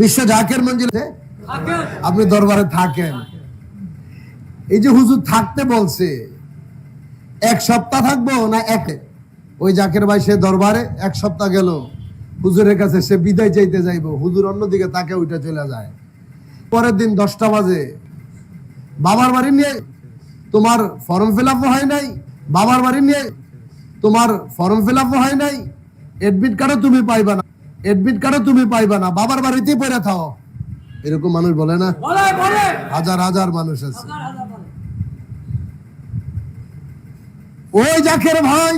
বিশ্ব জাকের মঞ্জিলে আপনি দরবারে থাকেন। এই যে হুজুর থাকতে বলছে, এক সপ্তাহ থাকব না এক? ওই জাকের ভাই সে দরবারে এক সপ্তাহ গেল। হুজুরের কাছে সে বিদায় চাইতে যাইবো। হুজুর অন্যদিকে তাকে ওইটা চলে যায়। পরের দিন দশটা বাজে। বাবার বাড়ি নিয়ে তোমার ফর্ম ফিল হয় নাই? বাবার বাড়ি নিয়ে তোমার ফর্ম ফিল হয় নাই? এডমিট কার্ডও তুমি পাইবা না। এডমিট কার্ডও তুমি পাইবা না বাবার বাড়িতেই পড়ে থাও। এরকম মানুষ বলে না? হাজার হাজার মানুষ আছে। ওই জাকের ভাই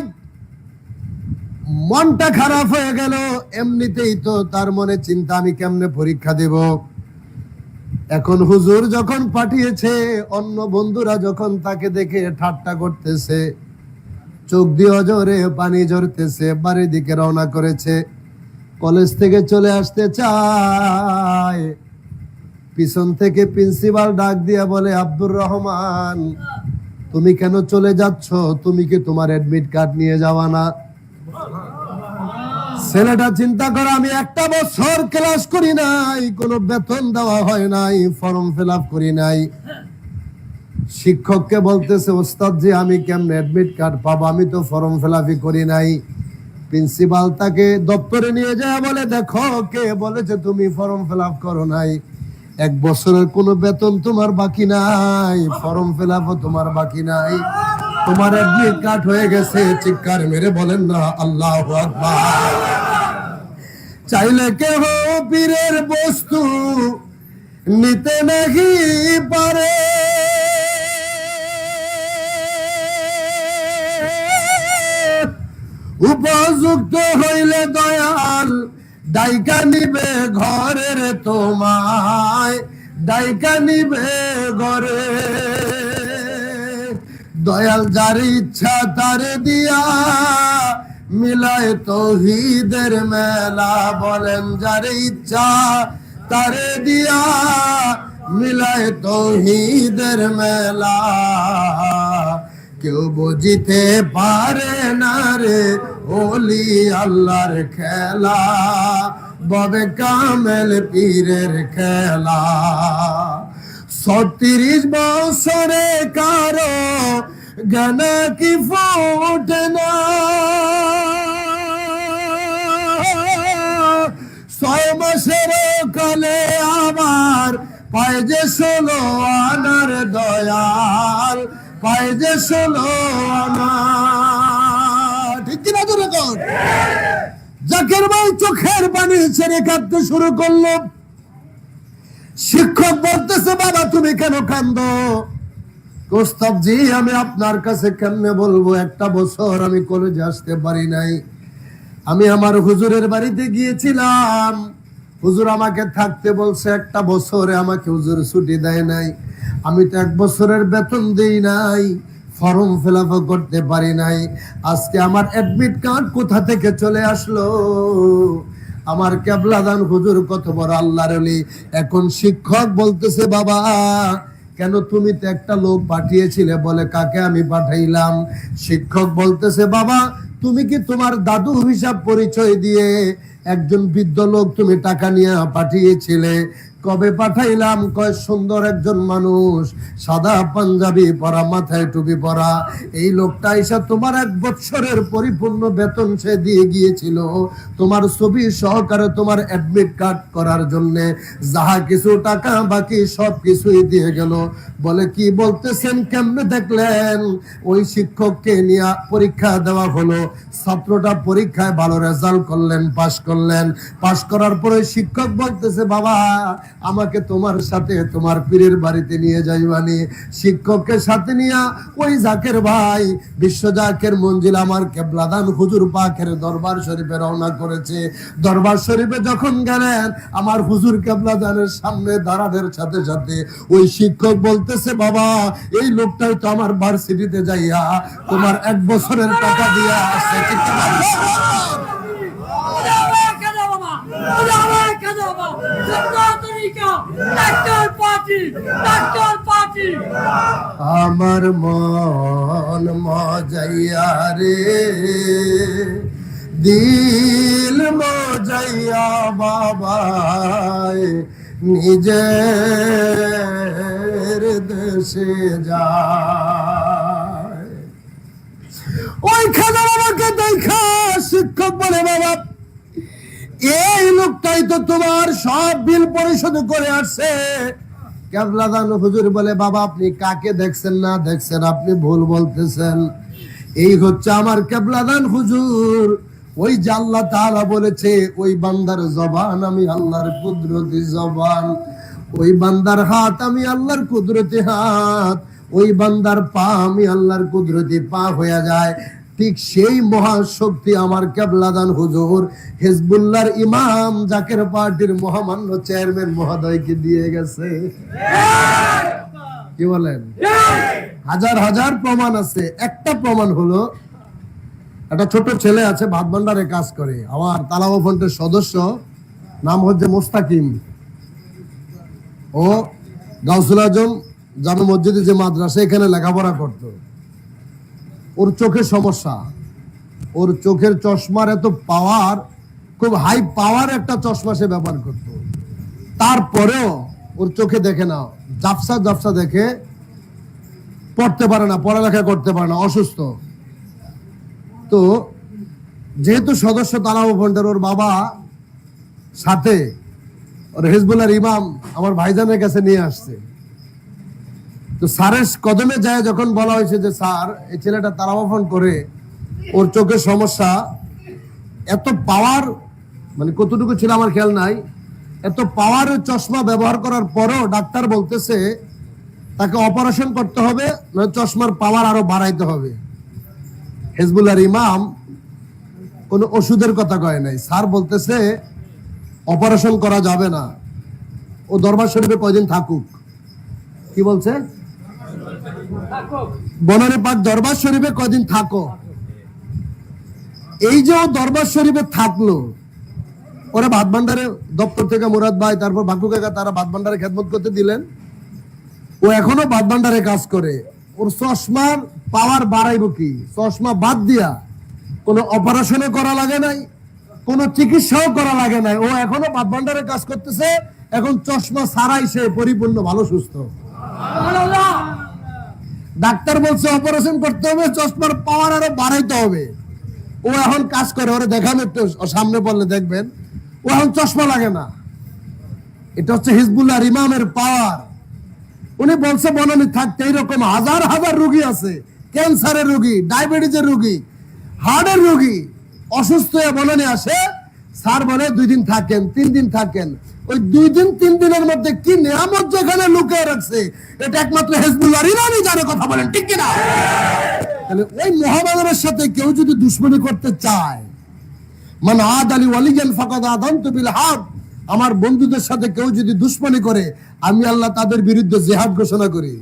মনটা খারাপ হয়ে গেল। এমনিতেই তো তার মনে চিন্তা আমি কেমনে পরীক্ষা দেব? এখন হুজুর যখন পাঠিয়েছে অন্য বন্ধুরা যখন তাকে দেখে ঠাট্টা করতেছে চোখ দিয়ে অজরে পানি ঝরতেছে বাড়ির দিকে রওনা করেছে কলেজ থেকে চলে আসতে চায়। পিছন থেকে প্রিন্সিপাল ডাক দিয়া বলে, আব্দুর রহমান, তুমি কেন চলে যাচ্ছ? তুমি কি তোমার অ্যাডমিট কার্ড নিয়ে যাওয়া না? ছেলেটা, চিন্তা করে, আমি একটা বছর ক্লাস করি নাই, কোনো বেতন দেওয়া হয় নাই ফর্ম ফিল করি নাই। শিক্ষককে বলতেছে ওস্তাদ জি আমি কেমনে অ্যাডমিট কার্ড পাবো? আমি তো ফর্ম ফিল করি নাই। প্রিন্সিপাল তাকে দপ্তরে নিয়ে যায়, বলে, দেখো, কে বলেছে তুমি ফর্ম ফিল আপ করো নাই? এক বছরের কোনো বেতন তোমার বাকি নাই, ফর্ম ফিল আপও তোমার বাকি নাই। তোমার অ্যাডমিট কার্ড হয়ে গেছে, চিৎকার মেরে বলেন না, আল্লাহ আকবার। চাইলে কেহ পীরের বস্তু নিতে নাহি পারে। উপযুক্ত হইলে দয়াল ডাইকা নিবে ঘরের তোমায় ডাইকা নিবে ঘরে। দয়াল যার ইচ্ছা তার দিয়া মিলায় তৌহিদের মেলা, বলেন যার ইচ্ছা তারে দিয়া মিলায় তৌহিদের মেলা। কেউ বুঝিতে পারে না রে, ওলি আল্লাহর খেলা। ববে কামেল পীরের খেলা। ছত্রিশ বছরে কারও জ্ঞান কি ফোটে না? ছয় মাসের কালে আমার পায় যে ষোলো আনার দয়াল। পায় যে ষোলো ঠিক কিনা তো রেকর্ড? জাকের ভাই চোখের পানি ছেড়ে কাঁদতে শুরু করল। শিক্ষক বলতেছে, বাবা, তুমি কেন কান্দ কোস্তাব জি আমি আপনার কাছে কেমনে বলব? একটা বছর আমি কলেজে আসতে পারি নাই। আমি আমার হুজুরের বাড়িতে গিয়েছিলাম। হুজুর আমাকে থাকতে বলছে, একটা বছরে আমাকে হুজুর ছুটি দেয় নাই। আমি তো এক বছরের বেতন দেই নাই, ফর্ম ফিল করতে পারি নাই। আজকে আমার অ্যাডমিট কার্ড কোথা থেকে চলে আসলো? আমার কেবলাদান হুজুর কত বড় আল্লাহর এখন শিক্ষক বলতেছে, বাবা, কেন তুমি তো একটা লোক পাঠিয়েছিলে বলে কাকে আমি পাঠাইলাম? শিক্ষক বলতেছে, বাবা, তুমি কি তোমার দাদু হিসাব পরিচয় দিয়ে একজন বৃদ্ধ লোক তুমি টাকা নিয়ে পাঠিয়েছিলে? কবে পাঠাইলাম? কয় সুন্দর একজন মানুষ। সাদা পাঞ্জাবি পরা, মাথায় টুপি পরা। এই লোকটা এসে তোমার এক বৎসরের পরিপূর্ণ বেতন সে দিয়ে গিয়েছিল। তোমার ছবি সহকারে তোমার অ্যাডমিট কার্ড করার জন্য যাহা কিছু টাকা বাকি সব কিছুই দিয়ে গেল। বলে, কি বলতেছেন? কেমনে দেখলেন? ওই শিক্ষককে নিয়ে পরীক্ষা দেওয়া হলো। ছাত্রটা পরীক্ষায় ভালো রেজাল্ট করলেন পাশ করলেন। পাশ করার পরে শিক্ষক বলতেছে, বাবা আমাকে তোমার সাথে তোমার পীরের বাড়িতে নিয়ে যাইবানি শিক্ষককে সাথে নিয়ে ওই জাকের ভাই বিশ্ব জাকের মঞ্জিল আমার কেবলাদান হুজুর পাখের দরবার শরীফে রওনা করেছে দরবার শরীফে যখন গেলেন আমার হুজুর কেবলাদানের সামনে দাঁড়াদের সাথে সাথে ওই শিক্ষক বলতেছে বাবা এই লোকটাই তো আমার ভার্সিটিতে যাইয়া তোমার এক বছরের টাকা দিয়া আসছে ঠিক না? উড়াবে কেন বাবা? উড়াবে কেন বাবা? সুন্দর তরিকা, ডাক্তার ডাক্তার। আমার মন মজাইয়া রে দিল মজাইয়া বাবায় নিজের দেশে যায় ওইখানে বাবাকে দেখা শিক্ষক বলে বাবা এই লোকটাই তো তোমার সব বিল পরিশোধ করে আসছে। কেবলাদান হুজুর বলে, বাবা, আপনি কাকে দেখছেন না দেখছেন? আপনি ভুল বলতেছেন। এই হচ্ছে আমার কেবলাদান হুজুর। ওই যে আল্লাহ তাআলা বলেছে, ওই বান্দার জবান আমি আল্লাহর কুদরতি জবান। ওই বান্দার হাত আমি আল্লাহর কুদরতি হাত। ওই বান্দার পা আমি আল্লাহর কুদরতি পা হয়ে যায়। ঠিক সেই মহাশক্তি আমার কেবলাদান হুজুর হিজবুল্লাহর ইমাম জাকের পার্টির মহামান্য চেয়ারম্যান মহোদয়কে দিয়ে গেছে। কি বলেন? হাজার হাজার প্রমাণ আছে। একটা প্রমাণ হলো, একটা ছোট ছেলে আছে, ভাত ভান্ডারে কাজ করে। আমার তালাবা ফ্রন্টের সদস্য, নাম হচ্ছে মোস্তাকিম। ও গাউসুল আজম জামে মসজিদে যে মাদ্রাসা, এখানে লেখাপড়া করত। ওর চোখের সমস্যা। ওর চোখের চশমার এত পাওয়ার খুব হাই পাওয়ার একটা চশমা সে ব্যবহার করত। তারপরেও ওর চোখে দেখে না জাপসা জাপসা দেখে পড়তে পারে না, পড়ালেখা করতে পারে না, অসুস্থ। তো যেহেতু সদস্য তালাবো ফন্ডের ওর বাবা সাথে, ওর হিজবুল্লাহর ইমাম আমার ভাইজানের কাছে নিয়ে আসছে। তো স্যারের কদমে যায় যখন বলা হয়েছে যে, স্যার, এই ছেলেটা তালাবো ফোন করে, ওর চোখের সমস্যা, এত পাওয়ার মানে কতটুকু ছিল আমার খেয়াল নাই, এত পাওয়ারের চশমা ব্যবহার করার পরও ডাক্তার বলতেছে, তাকে অপারেশন করতে হবে নয় চশমার পাওয়ার আরও বাড়াইতে হবে। হেজবুল্লাহর ইমাম কোন ওষুধের কথা কয় নাই। স্যার বলতেছে অপারেশন করা যাবে না। ও দরবার শরীফে কয়দিন থাকুক। কি বলছে? বনানী পাক দরবার শরীফে কয়দিন থাকো। এই যে দরবার শরীফে থাকল, ওরা ভাত ভান্ডারে দপ্তর থেকে মুরাদ ভাই, তারপর বাকু কাকা, তারা ভাত ভান্ডারে খেদমত করতে দিলেন। ও এখনও ভাত ভান্ডারে কাজ করে। ওর চশমার পাওয়ার বাড়াইবো কি? চশমা বাদ দিয়া কোনো অপারেশনও করা লাগে নাই, কোনো চিকিৎসাও করা লাগে নাই। ও এখনও ভাত ভান্ডারে কাজ করতেছে, এখন চশমা ছাড়াই সে পরিপূর্ণ, ভালো, সুস্থ। ডাক্তার বলছে অপারেশন করতে হবে, চশমার পাওয়ার আরও বাড়াইতে হবে। ও এখন কাজ করে, ওরা দেখানো একটু সামনে বললে দেখবেন। ও এখন চশমা লাগে না। এটা হচ্ছে হিজবুল্লাহ ইমামের পাওয়ার উনি বলছে, বনানি থাকতে এইরকম হাজার হাজার রুগী আছে। ক্যান্সারের রুগী, ডায়াবেটিসের রুগী, হার্টের রুগী। অসুস্থ হয়ে বনানি আসে, স্যার বলে, দুই দিন থাকেন, তিন দিন থাকেন। ওই দুই দিন তিন দিনের মধ্যে কি নিয়ামত যেখানে লুকিয়ে রাখছে এটা একমাত্র হেজবুল্লাহ ইরানি জানে কথা বলেন ঠিক কিনা? তাহলে ওই মহামানবের সাথে কেউ যদি দুশ্মনী করতে চায় মানে আদ আলী ওয়ালিজান ফাকাদ আদান্ত বিল হাক আমার বন্ধুদের সাথে কেউ যদি দুশ্মনী করে আমি আল্লাহ তাদের বিরুদ্ধে জেহাদ ঘোষণা করি।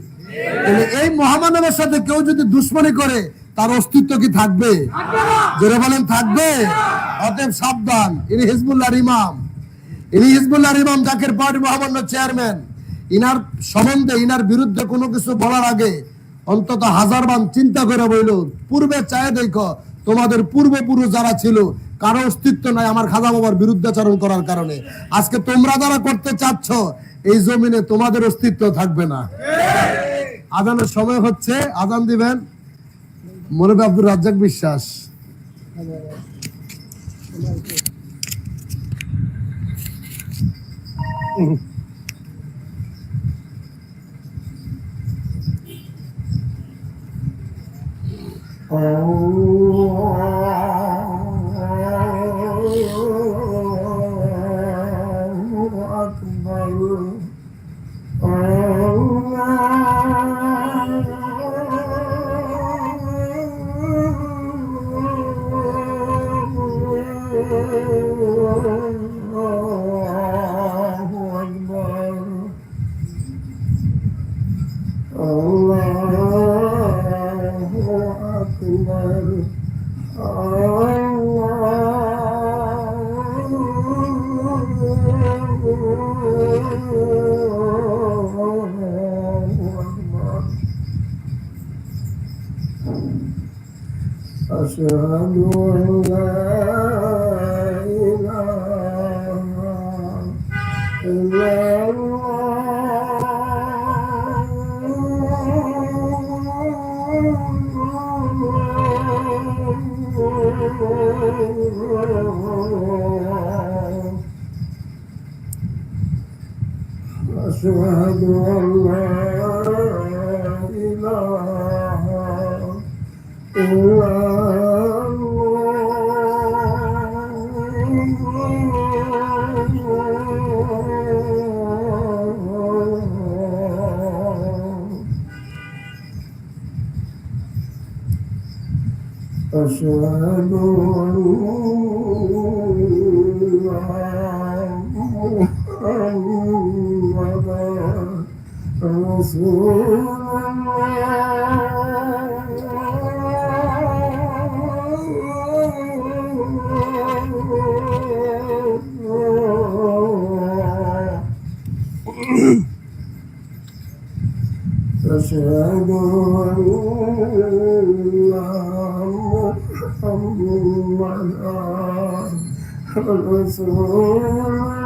তাহলে এই মহামানবের সাথে কেউ যদি দুশ্মনী করে তার অস্তিত্ব কি থাকবে? জোরে বলেন থাকবে। অতএব সাবধান ইনি হিজবুল্লাহর ইমাম। ইনি হিজবুল্লাহর ইমাম জাকের পার্টি মহামান্য চেয়ারম্যান, ইনার সম্বন্ধে, ইনার বিরুদ্ধে কোনো কিছু বলার আগে অন্তত হাজার বান চিন্তা করে বইল পূর্বে চায় দেখো, তোমাদের পূর্বপুরুষ যারা ছিল, কারও অস্তিত্ব নাই আমার খাজা বাবার বিরুদ্ধাচরণ করার কারণে। আজকে তোমরা যারা করতে চাচ্ছ, এই জমিনে তোমাদের অস্তিত্ব থাকবে না। আজানের সময় হচ্ছে, আজান দিবেন মরবে আব্দুর রাজ্জাক বিশ্বাস। Oh, kapıları أشهد أن لا إله إلا أشهد أن لا إله إلا الله أشهد أن رسول الله أشهد أن محمدا رسول الله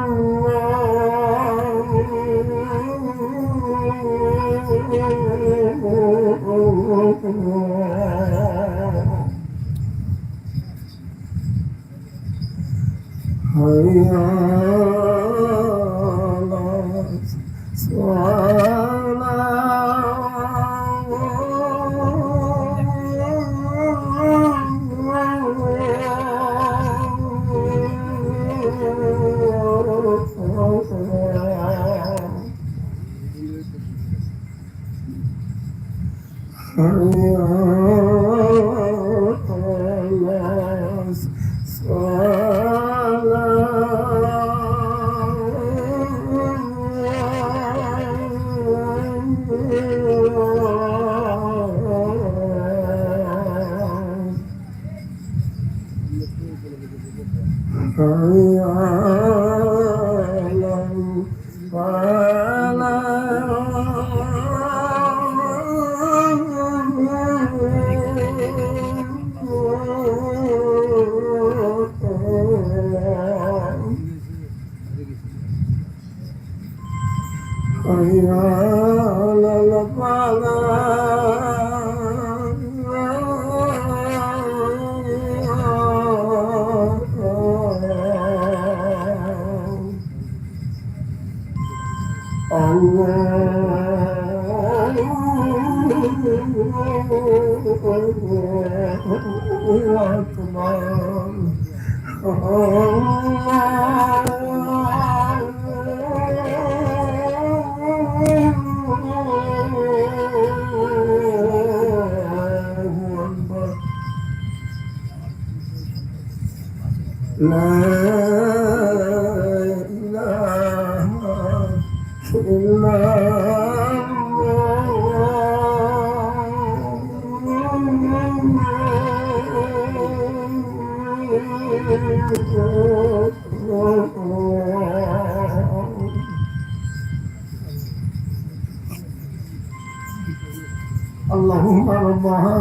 Allah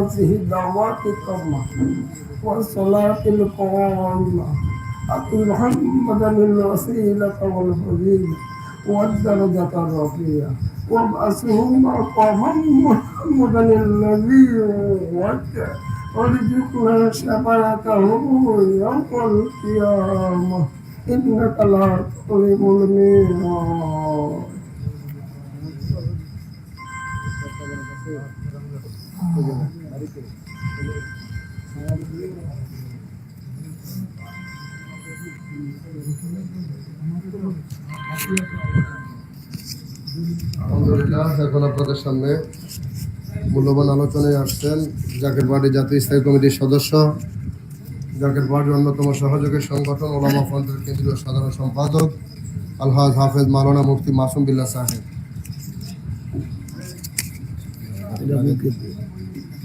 هذه الدعوات التامة والصلاة القائمة أعط محمدا الوسيلة والفضيلة والدرجة الرفيعة وابعثه مقاما محمدا الذي وجه وارزقنا شفاعته يوم القيامة إنك لا تظلم الميعاد এখন আপনাদের সামনে মূল্যবান আলোচনায় আসছেন জাকের বাড়ি জাতীয় স্থায়ী কমিটির সদস্য, জাকের বাড়ির অন্যতম সহযোগী সংগঠন, ওলামা ফ্রন্টের কেন্দ্রীয় সাধারণ সম্পাদক, আলহাজ হাফেজ মালানা মুফতি মাসুম বিল্লাহ সাহেব।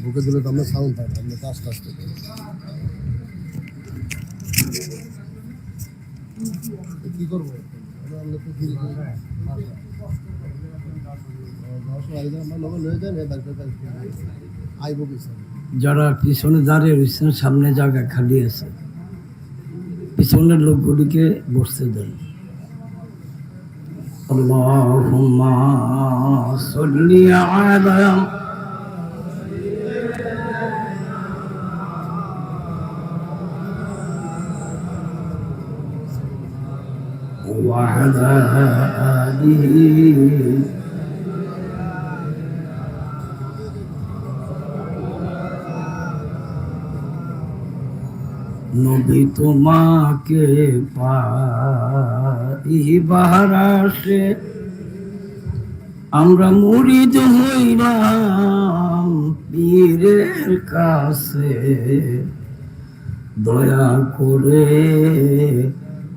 বুকে দিলে তো আমরা সাউন্ড পাই আমরা তো আস্তে আস্তে করি। কি করবো আমরা আমরা তো ফিরে যাই। আইব কিছু যারা পিছনে দাঁড়িয়ে রয়েছেন সামনে জায়গা খালি আছে পিছনের লোকগুলিকে বসতে দেন اللهم صل على وعلى آله নবী তোমাকে পাইবার আসে আমরা মুরিদ হইলাম পীরের কাছে দয়া করে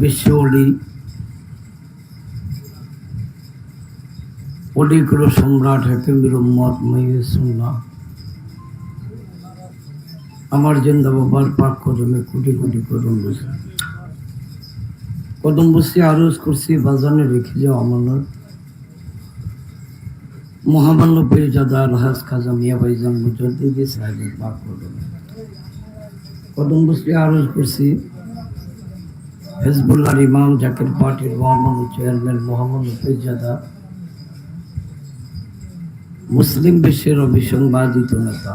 বিশ্বলি অলিকুল সম্রাট উম্মত মাইয়ে সুন্না আমার জিন্দা বাবার পাক কদমে কোটি কোটি কদম বসে। কদম বসে আরজ করছি, বাজানে রেখে যাও আমানত। মহামান্য পীরজাদা আলহাজ খাজা মিয়া ভাইজান মুজদ্দিদি সাহেবের পাক কদমে। কদম বসে আরজ করছি হেজবুল্লাহর ইমাম জাকির পার্টির মহামান্য চেয়ারম্যান মোহাম্মদ পীরজাদা মুসলিম বিশ্বের অবিসংবাদিত নেতা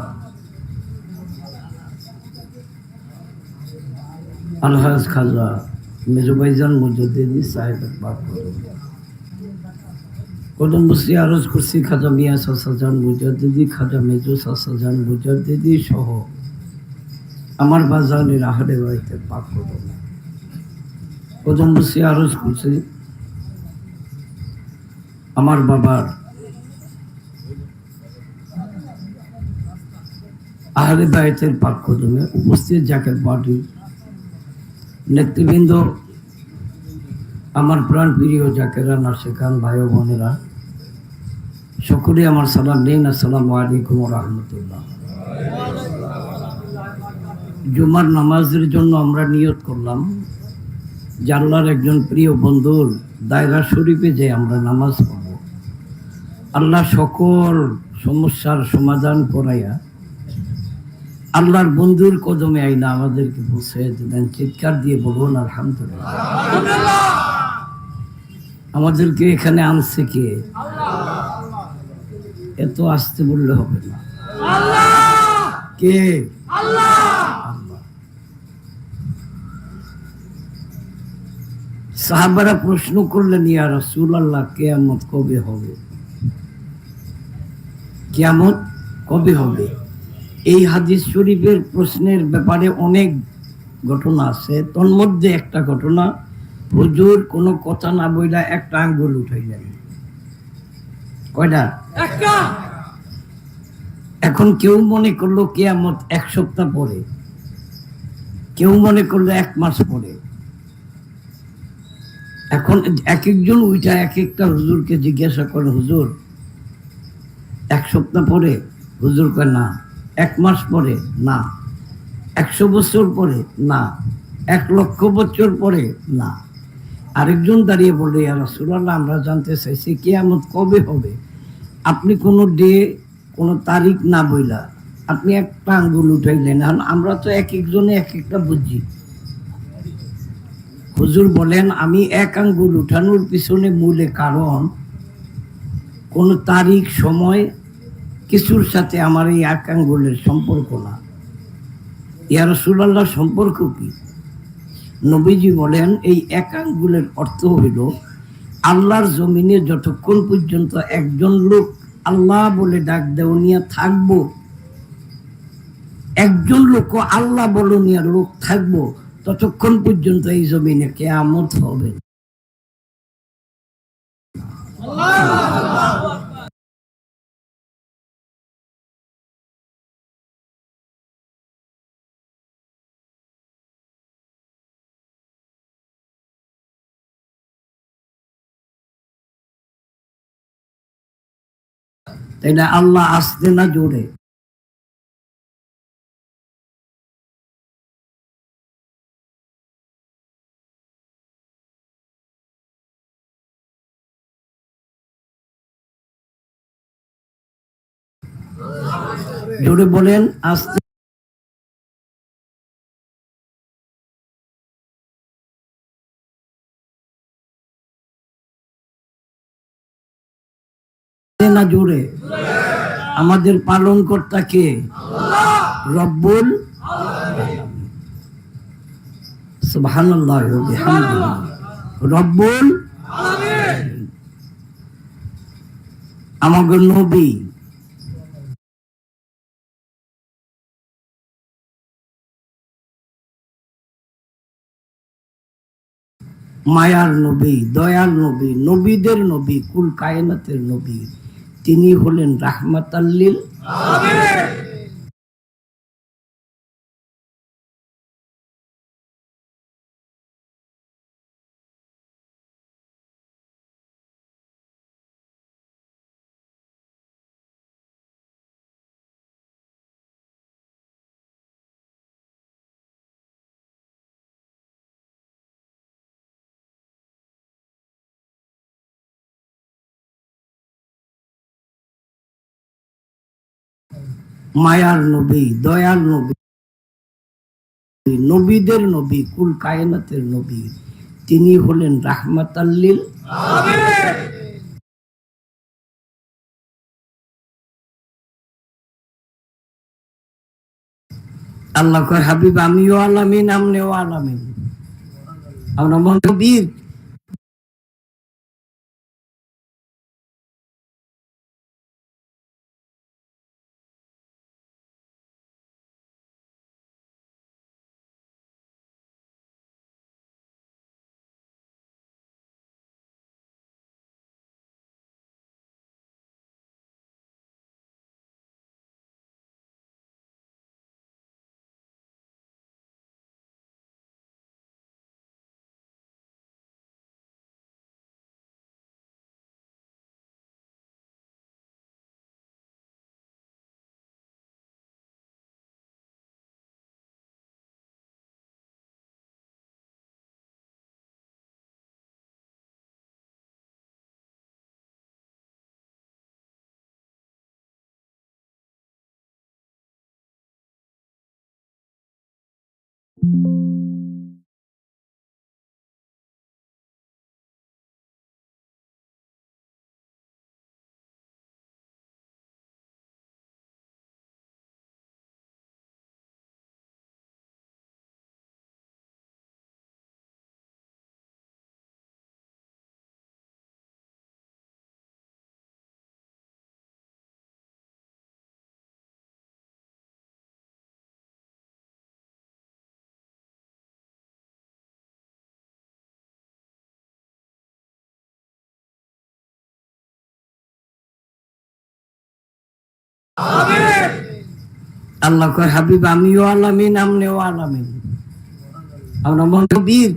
আলহাজ খাজা মেজবাইজান মুজদ্দিদি সাহেবের বাপ কদম বসি আরজ করছি খাজা মিয়া সাসাজান মুজদ্দিদি খাজা মেজু সাসাজান মুজদ্দিদি সহ আমার বাজানের আহারে বাড়িতে পাক কদম কদম বসি আরজ করছি আমার বাবার আহলে বায়তের পাক কদমে উপস্থিত জাকের পার্টির নেতৃবৃন্দ আমার প্রাণ প্রিয় জাকেরা না শেখান ভাই বোনেরা সকলে আমার সালাম নেই, আসসালামু আলাইকুম রহমতুল্লাহ। জুমার নামাজের জন্য আমরা নিয়ত করলাম জানলার একজন প্রিয় বন্ধুর দায়রা শরীফে যে আমরা নামাজ পড়ব। আল্লাহ সকল সমস্যার সমাধান করাইয়া আল্লাহর বন্ধুর কদমে আইনা আমাদেরকে বসে দেন চিৎকার দিয়ে বলুন আলহামদুলিল্লাহ। আমাদেরকে এখানে আনছে কে? এত আসতে বললে হবে না। কে? আল্লাহ। সাহাবারা প্রশ্ন করলেন ইয়া রসুল আল্লাহ কেয়ামত কবে হবে? কেয়ামত কবে হবে? এই হাদিস শরীফের প্রশ্নের ব্যাপারে অনেক ঘটনা আছে। তন্মধ্যে একটা ঘটনা হুজুর কোনো কথা না বইলা একটা আঙ্গুল উঠাইলেন। কয়টা? একটা! এখন কেউ মনে করল কেয়ামত এক সপ্তাহ পরে। কেউ মনে করল এক মাস পরে। এখন এক একজন ওইটা এক একটা হুজুরকে জিজ্ঞাসা করে, হুজুর, এক সপ্তাহ পরে হুজুর না। এক মাস পরে, না। একশো বছর পরে, না। এক লক্ষ বছর পরে, না। আরেকজন দাঁড়িয়ে বলে রাসুল্লাহ আমরা জানতে চাইছি কেয়ামত কবে হবে? আপনি কোনো ডে, কোনো তারিখ না বইলা, আপনি একটা আঙ্গুল উঠাইলেন। আমরা তো এক একজনে এক একটা বুঝি। হুজুর বলেন, আমি এক আঙ্গুল উঠানোর পিছনে মূলে কারণ, কোনো তারিখ, সময়, কিছুর সাথে আমার এই এক আঙ্গুলের সম্পর্ক না। ইয়া রসুল্লাহ সম্পর্ক কি? নবীজি বলেন, এই এক আঙ্গুলের অর্থ হইল, আল্লাহর জমিনে যতক্ষণ পর্যন্ত একজন লোক আল্লাহ বলে ডাক দেওয়া থাকব, একজন লোক আল্লাহ বলনিয়া লোক থাকব ততক্ষণ পর্যন্ত এই জমিনে কেয়ামত হবে। তাই না আল্লাহ আসতে না জোরে। জোরে বলেন আসতে না জোরে আমাদের পালন কর্তা কে? রব্বুল রব্বুল আমাদের নবী। মায়ার নবী দয়াল নবী নবীদের নবী কুল কায়নাতের নবী। তিনি হলেন রাহমাত আল্লিল মায়ার নবী দয়াল নবী, নবীদের নবী, কুল কায়নাতের নবী। তিনি হলেন রাহমাত আল্লিল আল্লাহ হাবিব, আমিও আলামিন, আমনেও আলামিন। আমরা মহানবীর আল্লাহ হাবিব আমিও আলামিন আমনেও আলামিন। আমরা মহানবীর